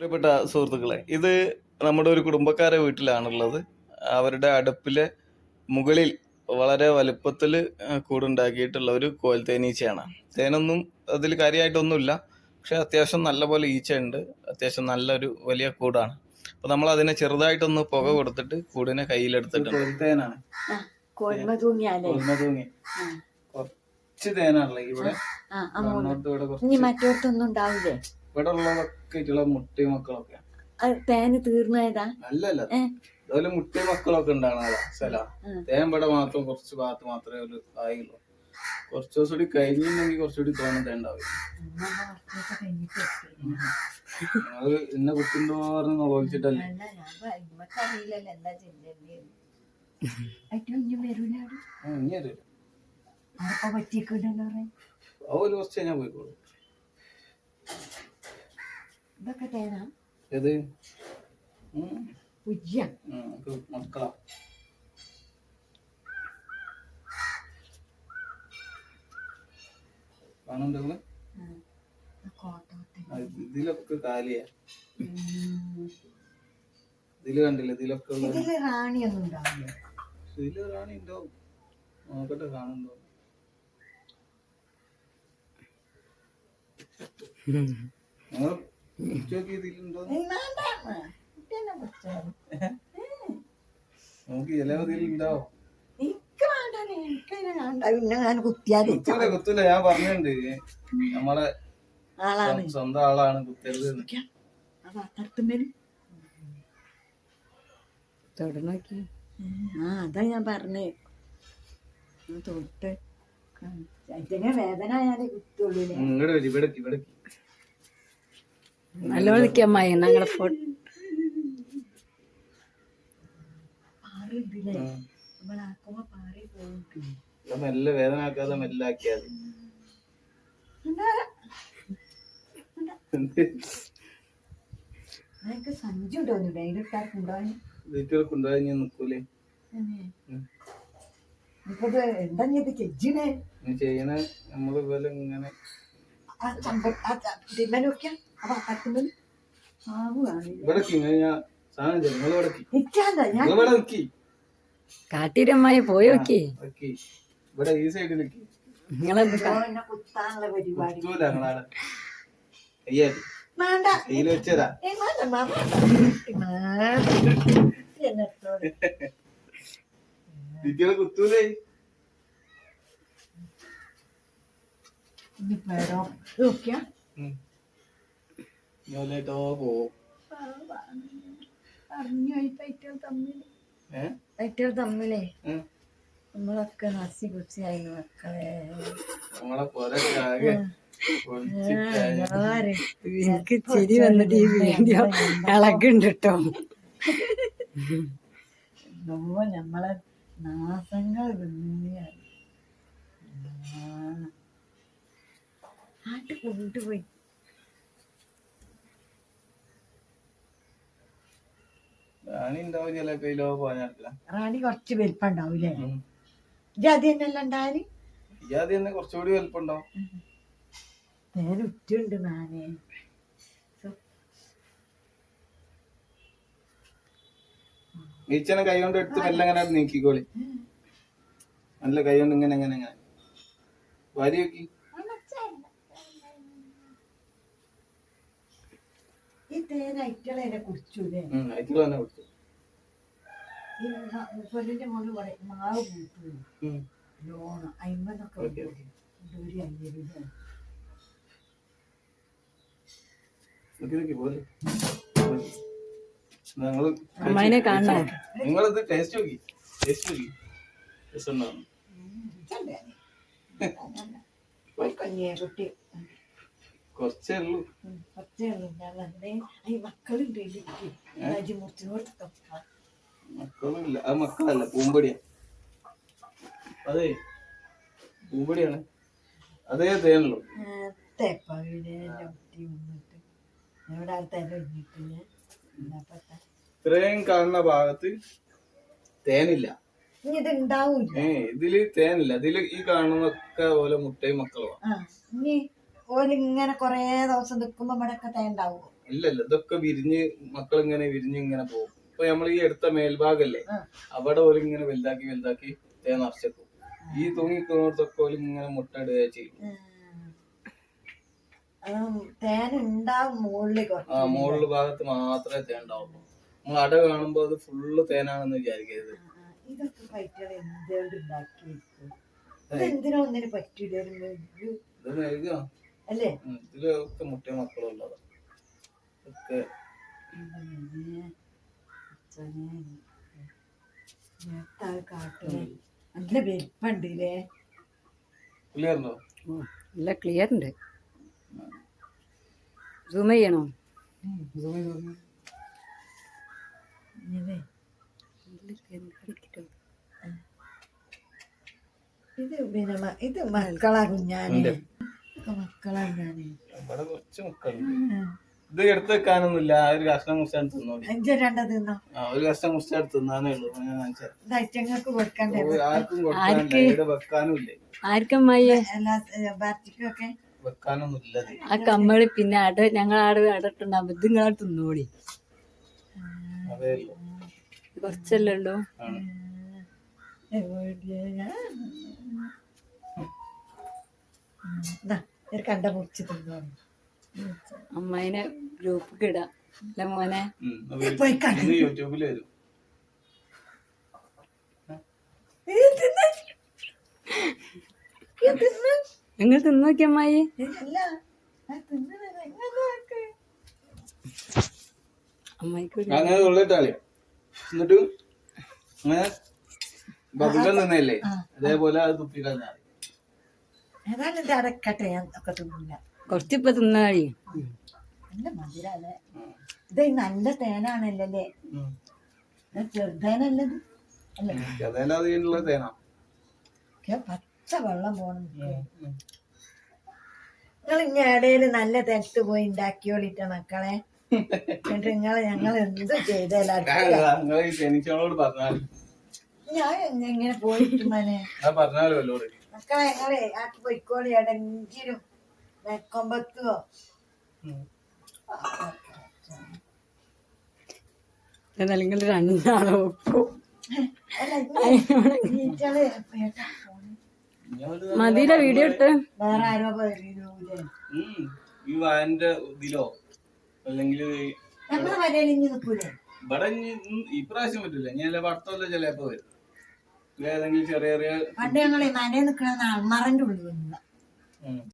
പ്രിയപ്പെട്ട സുഹൃത്തുക്കളെ ഇത് നമ്മുടെ ഒരു കുടുംബക്കാരെ വീട്ടിലാണുള്ളത്. അവരുടെ അടുപ്പിലെ മുകളിൽ വളരെ വലുപ്പത്തിൽ കൂടുണ്ടാക്കിയിട്ടുള്ള ഒരു കോൽ തേനീച്ചയാണ്. തേനൊന്നും അതിൽ കാര്യമായിട്ടൊന്നുമില്ല. പക്ഷെ അത്യാവശ്യം നല്ലപോലെ ഈച്ച ഉണ്ട് അത്യാവശ്യം നല്ലൊരു വലിയ കൂടാണ്. അപ്പൊ നമ്മൾ അതിനെ ചെറുതായിട്ടൊന്ന് പുക കൊടുത്തിട്ട് കൂടിനെ കയ്യിലെടുത്തിട്ടുണ്ട്. തേനാണ് തൂങ്ങിയാലേ? കുറച്ച് തേനാണല്ലേ ഇവിടെ. മറ്റോടത്തൊന്നും ഉണ്ടാവില്ലേ? ഇവിടെ ഉള്ളതൊക്കെ മുട്ടയും മക്കളൊക്കെ. തേന് തീർന്നതാ അല്ലല്ല. അതുപോലെ മുട്ടയും മക്കളൊക്കെ ഉണ്ടാകണതാ സ്ഥല. തേൻ ഇവിടെ മാത്രം കുറച്ച് ഭാഗത്ത് മാത്രമേ ഒരു ആയുള്ളൂ. കുറച്ച് ദിവസം കൂടി കഴിഞ്ഞിട്ടുണ്ടെങ്കിൽ കുറച്ചുകൂടി കഴിഞ്ഞിട്ട് എത്തി. അത് എന്നെ കുട്ടിണ്ടോ പറഞ്ഞ് നോക്കിച്ചിട്ടല്ലേ ഇനി അറിയില്ല അതുപോലെ കുറച്ച് കഴിഞ്ഞാൽ പോയിക്കോളൂ. ഇതൊക്കെ തേനാ? ഉം. ഉജ്ജ. മക്കളാ. കാണുന്നുണ്ടോ നിങ്ങൾ? കോട്ടോട്ടെ. ഇതിലൊക്കെ കാലിയാ. ഇതിൽ കണ്ടില്ല? ഇതിലൊക്കെ ഇതിൽ റാണിയൊന്നും ഉണ്ടാവില്ല. ഇതിൽ റാണി ഉണ്ടാവും. നോക്കട്ടെ കാണുന്നുണ്ടോ? നിങ്ങൾ പിന്നെ ഞാൻ പറഞ്ഞിട്ടുണ്ട്. നമ്മളെ സ്വന്തം ആളാണ് കുത്തരുത്. ആ അതാ ഞാൻ പറഞ്ഞേ. തൊട്ട്. വേദന ആയാലേ കുത്തുള്ളൂ ഉം, ഇവിടെ ഇവിടെ നല്ലോണിക്കമ്മായി ഞങ്ങളെ ഫോ പാറില്ലേ നമ്മളാക്കുമ്പോ പാറി പോകും. മെല്ലെ വേദന ആക്കാതെ മെല്ലെ ആക്കിയാൽ എനിക്ക് സഞ്ചി ഉണ്ടോന്നു ഡൈലിട്ടാർക്ക് ഉണ്ടാവാൻ വീട്ടിൽ കൊണ്ടുപോയി നിക്കൂലേ? ചെയ്യണ? നമ്മൾ ഇങ്ങനെ ഇവിടെ നിക്കി കാട്ടിരമ്മായി പോയോക്കി നിക്കി. ഇവിടെ ഈ സൈഡിൽ നിങ്ങളെന്ത് കുത്താനുള്ള പരിപാടി. വേണ്ട. കയ്യിൽ വെച്ചതാ. കുത്തൂലേ. ഇനി പേരോ നോക്കിയാ? പോവും പൈറ്റകൾ തമ്മിലേ. നമ്മളൊക്കെ ഹസി മക്കളെ. എനിക്ക് ചിരി വന്നിട്ട് ഈ വീഡിയോ ഇളകുണ്ട് കേട്ടോ. നമ്മ നമ്മളെ നാസങ്ങൾ ആട്ട് കൊണ്ടുപോയി. റാണി ഉണ്ടാവും ചില കയ്യിലോ പോഞ്ഞാട്ടില്ല റാണി കുറച്ച് വലിപ്പം ഉണ്ടാവൂലേ തന്നെയല്ല ഉണ്ടായാൽ ഇയാദ്യം തന്നെ കുറച്ചുകൂടി വലുപ്പം ഉണ്ടാവും നേരെ ഉറ്റുണ്ട് മാനെ കൈ കൊണ്ട് എടുത്ത് മെല്ലെ അങ്ങനെ നീക്കിക്കോളി. നല്ല കൈ കൊണ്ട് ഇങ്ങനെ എങ്ങനെ എങ്ങനെ വാരി നോക്കി. ഈ ഐറ്റളെ തന്നെ കൊടുത്തു ഈ പൊന്നിന്റെ മുകളിൽ പറയും മാവ് കൂട്ടു ഉം. ലോണ് അയിമ്പതൊക്കെ. ഒരു പോലെ നിങ്ങൾ അമ്മായിനെ കാണണോ. നിങ്ങളിത് ടേസ്റ്റ് നോക്കി. ടേസ്റ്റ് നോക്കി. രസം ഉണ്ടാവും കുറച്ചേ ഉള്ളൂ. കുറച്ചേ ഉള്ളൂ. ഞാൻ മക്കളുണ്ട് എനിക്ക് മക്കളില്ല അത് മക്കളല്ല പൂമ്പടിയാ. അതെ പൂമ്പടിയാണ്. അതേ തേനല്ലോ ഇത്രയും കാണുന്ന ഭാഗത്ത് തേനില്ല. ഏ ഇതിൽ തേനില്ല. ഇതിൽ ഈ കാണുന്നൊക്കെ പോലെ മുട്ടയും മക്കളുമാണ് ഓലിങ്ങനെ കൊറേ ദിവസം നിൽക്കുമ്പോ ഇവിടെ തേൻ തേണ്ടാവോ ഇല്ല ഇല്ല. ഇതൊക്കെ വിരിഞ്ഞ് മക്കൾ ഇങ്ങനെ വിരിഞ്ഞ് ഇങ്ങനെ പോകും. ഇപ്പൊ നമ്മൾ ഈ എടുത്ത മേൽഭാഗല്ലേ. അവിടെ ഓൽ ഇങ്ങനെ വലുതാക്കി വലുതാക്കി തേ നിറച്ചേക്കും. ഈ തൂങ്ങിക്കുന്നോടത്തൊക്കെ ഓൽ ഇങ്ങനെ മുട്ടയിടുക ചെയ്യും. ആ. മുകളിൽ ഭാഗത്ത് മാത്രമേ തേൻ ഉണ്ടാവുള്ളൂ. നമ്മൾ അട കാണുമ്പോ അത് ഫുള്ള് തേനാണെന്ന് വിചാരിക്കരുത്. ഇതൊക്കെ ഇതിലൊക്കെ മുട്ട മക്കളും ഉള്ളതാ നല്ല ക്ലിയർ ഉണ്ടോ? ഓ, നല്ല ക്ലിയർ ഉണ്ട്. സൂം ചെയ്യണോ? ഇത് പിന്നെ ഇത് മക്കളാ കുഞ്ഞാനെ മക്കളാകും ഇതൊക്കെ ഇത് എടുത്ത് വെക്കാനൊന്നുമില്ല. ആ ഒരു കഷ്ണം മുസ്റ്റാൻ തിന്നോളി അഞ്ചോ രണ്ടോ തിന്നോ? ആ ഒരു കഷ്ണം മുസ്റ്റാൻ തിന്നാനേ ഉള്ളൂ. അപ്പൊ ഞാൻ കാണിച്ചു തരാം. ഇത് കൊടുക്കണ്ടേ ഓ, ആർക്കും കൊടുക്കാനില്ല ഇവിടെ വെക്കാനും ഇല്ലേ. ആർക്കമ്മായി? എല്ലാ ബാറ്റിക്കൊക്കെ വെക്കാനൊന്നും ഇല്ലത് ആ കമ്മൾ പിന്നെ അട ഞങ്ങൾ ആട് അടട്ടുണ്ടാകുമ്പോ ഇത് നിങ്ങളെ തിന്നോളി. അതേ ഉള്ളൂ. കുറച്ചല്ലേ ഉള്ളൂ. ആണ്. ഒരു കണ്ട പൊടിച്ചു തിന്നോ അമ്മായിനെ ഗ്രൂപ്പ് ഇടാം. അല്ല മോനെ? യൂട്യൂബിൽ വരും. നിങ്ങൾ തിന്നോക്കി അമ്മായി. അങ്ങനെ ഉള്ളിട്ടാളി എന്നിട്ട് അങ്ങനെ ബബില നിന്നല്ലേ അതേപോലെ അത് തുപ്പിക്കാൻ ഏതായാലും ഇത് അടക്കട്ടെ. ഞാൻ ഒക്കെ തിന്നില്ല. കുറച്ചിപ്പോ തിന്നാളി. നല്ല മധുരല്ലേ ഇത് നല്ല തേനാണല്ലേ ചെറുതേനല്ലത്? അല്ലേ? പച്ച വെള്ളം പോണം. നിങ്ങൾ ഇനി ഇടയിൽ നല്ല തെറ്റ് പോയി ഉണ്ടാക്കിയോളിട്ട മക്കളെ. എന്നിട്ട് നിങ്ങൾ ഞങ്ങൾ എന്ത് ചെയ്തല്ല ഞാൻ എങ്ങ- എങ്ങനെ പോയിട്ട് മനെ? മക്കളെ ഞങ്ങളെ ആക്കി പോയിക്കോളി. എടെങ്കിലും എന്നാൽ അല്ലെങ്കിൽ രണ്ടാളെ വെക്കും. അല്ല ഈറ്റകൾ മതിയിലെ വീഡിയോ എടുത്ത്. വേറെ ആരോ ഈ വാന്റെ ഇതിലോ? അല്ലെങ്കിൽ ഇവിടെ ഇപ്രാവശ്യം പറ്റില്ല ഞാൻ പടത്തല്ല ചിലപ്പോ വരും. ഏതെങ്കിലും ചെറിയ ചെറിയ പണ്ട് ഞങ്ങൾ ഈ മനയിൽ നിൽക്കണ അൾമറന്റെ ഉള്ളിൽ.